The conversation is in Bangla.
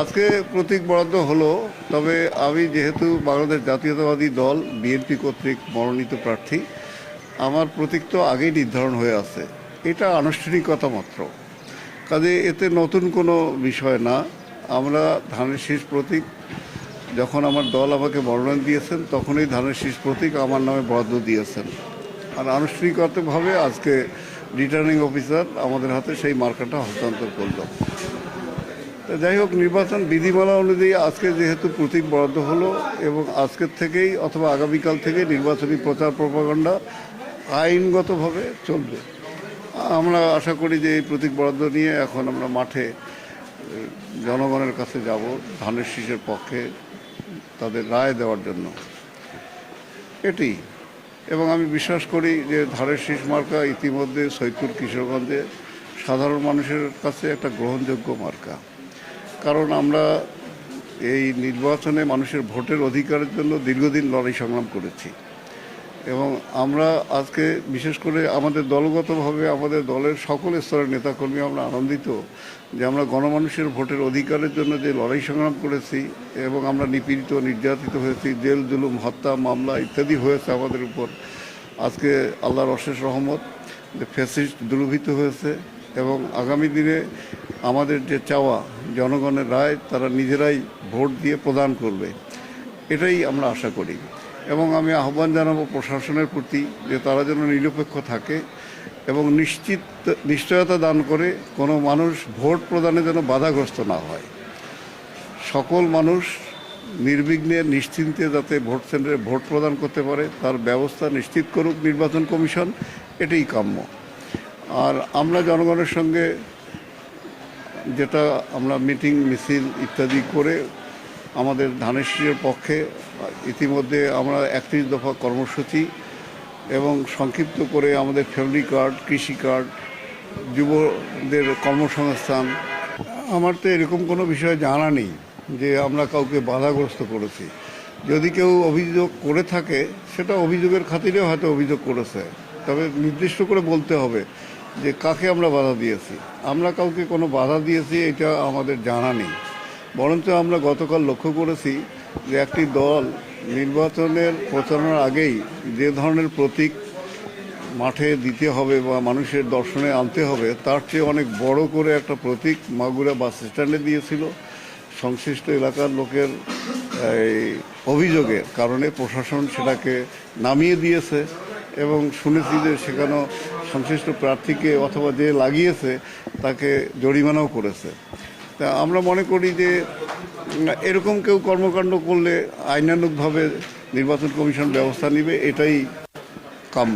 আজকে প্রতীক বরাদ্দ হলো, তবে আমি যেহেতু বাংলাদেশ জাতীয়তাবাদী দল বিএনপি কর্তৃক মনোনীত প্রার্থী, আমার প্রতীক তো আগেই নির্ধারণ হয়ে আছে। এটা আনুষ্ঠানিকতা মাত্র। কাজে এতে নতুন কোনো বিষয় না। আমরা ধানের শীষ প্রতীক, যখন আমার দল আমাকে মনোনয়ন দিয়েছেন, তখনই ধানের শীষ প্রতীক আমার নামে বরাদ্দ দিয়েছেন। আর আনুষ্ঠানিকতাভাবে আজকে রিটার্নিং অফিসার আমাদের হাতে সেই মার্কাটা হস্তান্তর করল। যাই হোক, নির্বাচন বিধিমালা অনুযায়ী আজকে যেহেতু প্রতীক বরাদ্দ হলো এবং আজকের থেকেই অথবা আগামীকাল থেকে নির্বাচনী প্রচার প্রপাগান্ডা আইনগতভাবে চলবে। আমরা আশা করি যে এই প্রতীক বরাদ্দ নিয়ে এখন আমরা মাঠে জনগণের কাছে যাব, ধানের শীষের পক্ষে তাদের রায় দেওয়ার জন্য। এটি। এবং আমি বিশ্বাস করি যে ধানের শীষ মার্কা ইতিমধ্যে সৈতুর কিশোরগঞ্জে সাধারণ মানুষের কাছে একটা গ্রহণযোগ্য মার্কা। কারণ আমরা এই নির্বাচনে মানুষের ভোটের অধিকারের জন্য দীর্ঘদিন লড়াই সংগ্রাম করেছি। এবং আমরা আজকে বিশেষ করে আমাদের দলগতভাবে আমাদের দলের সকল স্তরের নেতাকর্মী আমরা আনন্দিত যে আমরা গণমানুষের ভোটের অধিকারের জন্য যে লড়াই সংগ্রাম করেছি এবং আমরা নিপীড়িত, নির্যাতিত হয়েছি, জেল, জুলুম, হত্যা, মামলা ইত্যাদি হয়েছে আমাদের উপর। আজকে আল্লাহর অশেষ রহমত যে ফেসিস্ট দুর্বৃত্ত হয়েছে এবং আগামী দিনে আমাদের যে চাওয়া জনগণের রায় তারা নিজেরাই ভোট দিয়ে প্রদান করবে। এটাই আমরা আশা করি। এবং আমি আহ্বান জানাব প্রশাসনের প্রতি যে তারা যেন নিরপেক্ষ থাকে এবং নিশ্চিত, নিশ্চয়তা দান করে কোনো মানুষ ভোট প্রদানে যেন বাধাগ্রস্ত না হয়। সকল মানুষ নির্বিঘ্নে, নিশ্চিন্তে যাতে ভোট সেন্টারে ভোট প্রদান করতে পারে, তার ব্যবস্থা নিশ্চিত করুক নির্বাচন কমিশন, এটাই কাম্য। আর আমরা জনগণের সঙ্গে যেটা আমরা মিটিং, মিছিল ইত্যাদি করে আমাদের ধানের শীষের পক্ষে ইতিমধ্যে আমরা একত্রিশ দফা কর্মসূচি এবং সংক্ষিপ্ত করে আমাদের ফ্যামিলি কার্ড, কৃষি কার্ড, যুবদের কর্মসংস্থান। আমার তো এরকম কোনো বিষয়ে জানা নেই যে আমরা কাউকে বাধাগ্রস্ত করেছি। যদি কেউ অভিযোগ করে থাকে, সেটা অভিযোগের খাতিরে হয়তো অভিযোগ করেছে। তবে নির্দিষ্ট করে বলতে হবে। যে কাকে আমরা বাধা দিয়েছি? আমরা কাউকে কোনো বাধা দিয়েছি, এটা আমাদের জানা নেই। বরঞ্চ আমরা গতকাল লক্ষ্য করেছি যে একটি দল নির্বাচনের প্রচারণার আগেই যে ধরনের প্রতীক মাঠে দিতে হবে বা মানুষের দর্শনে আনতে হবে, তার চেয়ে অনেক বড় করে একটা প্রতীক মাগুরা বাস স্ট্যান্ডে দিয়েছিল। সংশ্লিষ্ট এলাকার লোকের, এই, অভিযোগের কারণে প্রশাসন সেটাকে নামিয়ে দিয়েছে। এবং শুনেছি যে সেখানেও সংশ্লিষ্ট প্রার্থীকে অথবা যে লাগিয়েছে, তাকে জরিমানাও করেছে। তা আমরা মনে করি যে, এরকম কেউ কর্মকাণ্ড করলে আইনানুগভাবে নির্বাচন কমিশন ব্যবস্থা নেবে, এটাই কাম্য।